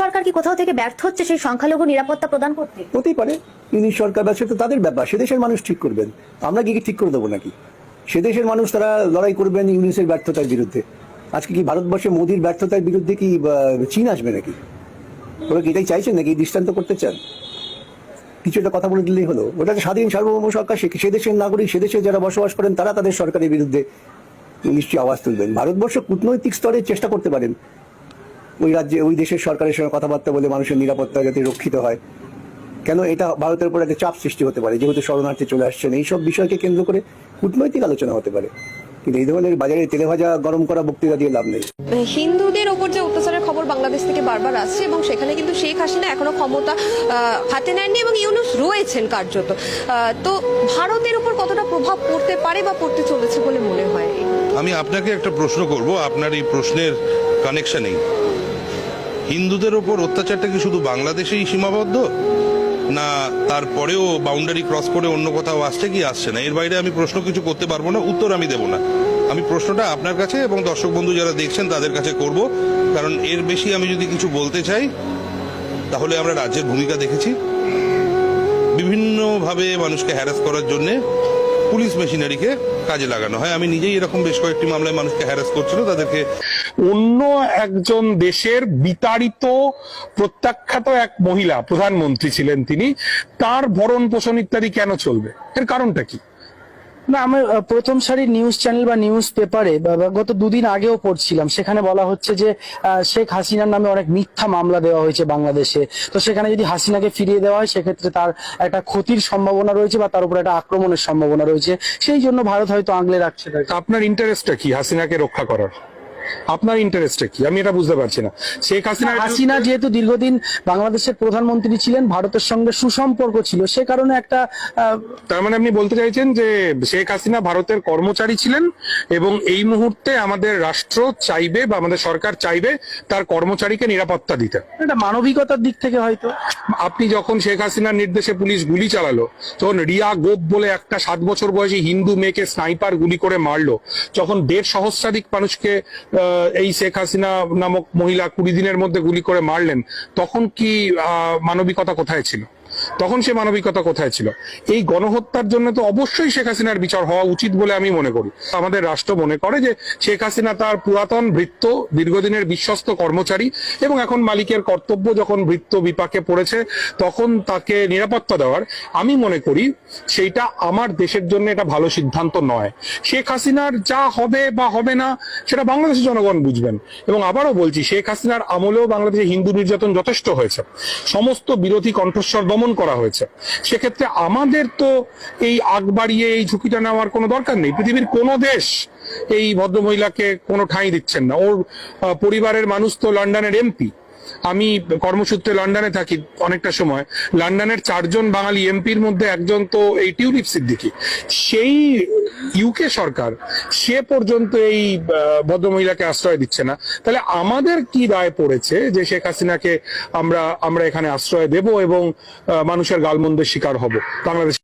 সরকার কি কোথাও থেকে ব্যর্থ হচ্ছে সেই সংখ্যালঘু নিরাপত্তা প্রদান করতে? হতেই পারে। ইউনিশ সরকার বা সেটা তাদের ব্যাপার। সে দেশের মানুষ ঠিক করবেন। আমরা কি ঠিক করে দেবো নাকি? সে দেশের মানুষ তারা লড়াই করবেন ইউনিসের ব্যর্থতার বিরুদ্ধে। আজকে কি ভারতবর্ষে মোদির ব্যর্থতার বিরুদ্ধে কি চীন আসবে নাকি? ওরা কি এটাই চাইছেন নাকি দৃষ্টান্ত করতে চান? কিছু একটা কথা বলে দিলেই হলো। ওটা স্বাধীন সার্বভৌম সরকার সে দেশের নাগরিক, সে দেশে যারা বসবাস করেন, তারা তাদের সরকারের বিরুদ্ধে নিশ্চয়ই আওয়াজ তুলবেন। ভারতবর্ষ কূটনৈতিক স্তরে চেষ্টা করতে পারেন। ওই রাজ্যে ওই দেশের সরকারের সঙ্গে কথাবার্তা বলে মানুষের নিরাপত্তা যাতে রক্ষিত হয়। কেন এটা ভারতের উপর একটা চাপ সৃষ্টি হতে পারে যেহেতু শরণার্থী চলে আসছেন। এইসব বিষয়কে কেন্দ্র করে কূটনৈতিক আলোচনা হতে পারে। কিন্তু এই ধরনের বাজারে তেলে ভাজা গরম করা বক্তৃতা দিয়ে লাভ নেই। হিন্দুদের ওপর যে অত্যাচারের খবর বাংলাদেশ থেকে বারবার আসছে এবং সেখানে কিন্তু শেখ হাসিনা এখনও ক্ষমতা হাতে নেননি এবং ইউনুস রয়েছেন কার্যত। তো ভারতের উপর কতটা প্রভাব পড়তে পারে বা পড়তে চলেছে বলে মনে হয়? আমি আপনাকে একটা প্রশ্ন করব। আপনার এই প্রশ্নের কানেকশনেই হিন্দুদের ওপর অত্যাচারটা কি শুধু বাংলাদেশেই সীমাবদ্ধ? না, তারপরেও বাউন্ডারি ক্রস করে অন্য কোথাও আসছে কি আসছে না? এর বাইরে আমি প্রশ্ন কিছু করতে পারব না, উত্তর আমি দেব না। আমি প্রশ্নটা আপনার কাছে এবং দর্শক বন্ধু যারা দেখছেন তাদের কাছে করব। কারণ এর বেশি আমি যদি কিছু বলতে চাই, তাহলে আমরা রাজ্যের ভূমিকা দেখেছি। বিভিন্নভাবে মানুষকে হ্যারাস করার জন্য পুলিশ মেশিনারিকে কাজে লাগানো হয়। আমি নিজেই এরকম বেশ কয়েকটি মামলায় মানুষকে হ্যারাস করছিল, তাদেরকে অন্য একজন দেশের বিতাড়িত, প্রত্যাখ্যাত এক মহিলা প্রধানমন্ত্রী ছিলেন তিনি, তার ভরণ পোষণ ইত্যাদি কেন চলবে? এর কারণটা কি? না আমি প্রথম সারি নিউজ চ্যানেল বা নিউজ পেপারে গত দুদিন আগেও পড়ছিলাম। সেখানে বলা হচ্ছে যে শেখ হাসিনার নামে অনেক মিথ্যা মামলা দেওয়া হয়েছে বাংলাদেশে। তো সেখানে যদি হাসিনাকে ফিরিয়ে দেওয়া হয়, সেক্ষেত্রে তার একটা ক্ষতির সম্ভাবনা রয়েছে বা তার উপর একটা আক্রমণের সম্ভাবনা রয়েছে। সেই জন্য ভারত হয়তো আঙলে রাখছে। আপনার ইন্টারেস্টটা কি, হাসিনাকে রক্ষা করার? আপনার ইন্টারেস্টটা কি? আমি এটা বুঝতে পারছি না। শেখ হাসিনা হাসিনা যেহেতু দীর্ঘদিন বাংলাদেশের প্রধানমন্ত্রী ছিলেন ভারতের সঙ্গে সুসম্পর্ক ছিল সে কারণে একটা তার মানে আপনি বলতে চাইছেন যে শেখ হাসিনা ভারতের কর্মচারী ছিলেন এবং এই মুহূর্তে আমাদের রাষ্ট্র চাইবে বা আমাদের সরকার চাইবে তার কর্মচারীকে নিরাপত্তা দিতে। এটা মানবিকতার দিক থেকে হয়তো। আপনি যখন শেখ হাসিনার নির্দেশে পুলিশ গুলি চালালো, তখন রিয়া গোপ বলে একটা সাত বছর বয়সী হিন্দু মেয়েকে স্নাইপার গুলি করে মারলো। যখন দেড় সহস্রাধিক মানুষকে এই শেখ হাসিনা নামক মহিলা কুড়ি দিনের মধ্যে গুলি করে মারলেন, তখন কি মানবিকতা কোথায় ছিল? তখন সে মানবিকতা কোথায় ছিল? এই গণহত্যার জন্য তো অবশ্যই শেখ হাসিনার বিচার হওয়া উচিত বলে আমি মনে করি। আমাদের রাষ্ট্র মনে করে যে শেখ হাসিনা তার পুরাতন ভৃত্য, দীর্ঘদিনের বিশ্বস্ত কর্মচারী এবং এখন মালিকের কর্তব্য যখন ভৃত্য বিপাকে পড়েছে, তখন তাকে নিরাপত্তা দেওয়ার। আমি মনে করি সেইটা আমার দেশের জন্য এটা ভালো সিদ্ধান্ত নয়। শেখ হাসিনার যা হবে বা হবে না, সেটা বাংলাদেশের জনগণ বুঝবেন। এবং আবারও বলছি, শেখ হাসিনার আমলেও বাংলাদেশে হিন্দু নির্যাতন যথেষ্ট হয়েছে। সমস্ত বিরোধী কণ্ঠস্বর দমন করা হয়েছে। সেক্ষেত্রে আমাদের তো এই আগ বাড়িয়ে এই ঝুঁকিটা নেওয়ার কোনো দরকার নেই। পৃথিবীর কোনো দেশ এই ভদ্রমহিলাকে কোনো ঠাঁই দিচ্ছেন না। ওর পরিবারের মানুষ তো লন্ডনের এমপি। আমি কর্মসূত্রে লন্ডনে থাকি অনেকটা সময়। লন্ডনের চারজন বাঙালি এমপির মধ্যে একজন তো এই টিউলিপ সিদ্দিকি। সেই ইউকে সরকার সে পর্যন্ত এই ভদ্রমহিলাকে আশ্রয় দিচ্ছে না। তাহলে আমাদের কি রায় পড়েছে যে শেখ হাসিনাকে আমরা আমরা এখানে আশ্রয় দেব এবং মানুষের গালমন্দের শিকার হব? বাংলাদেশ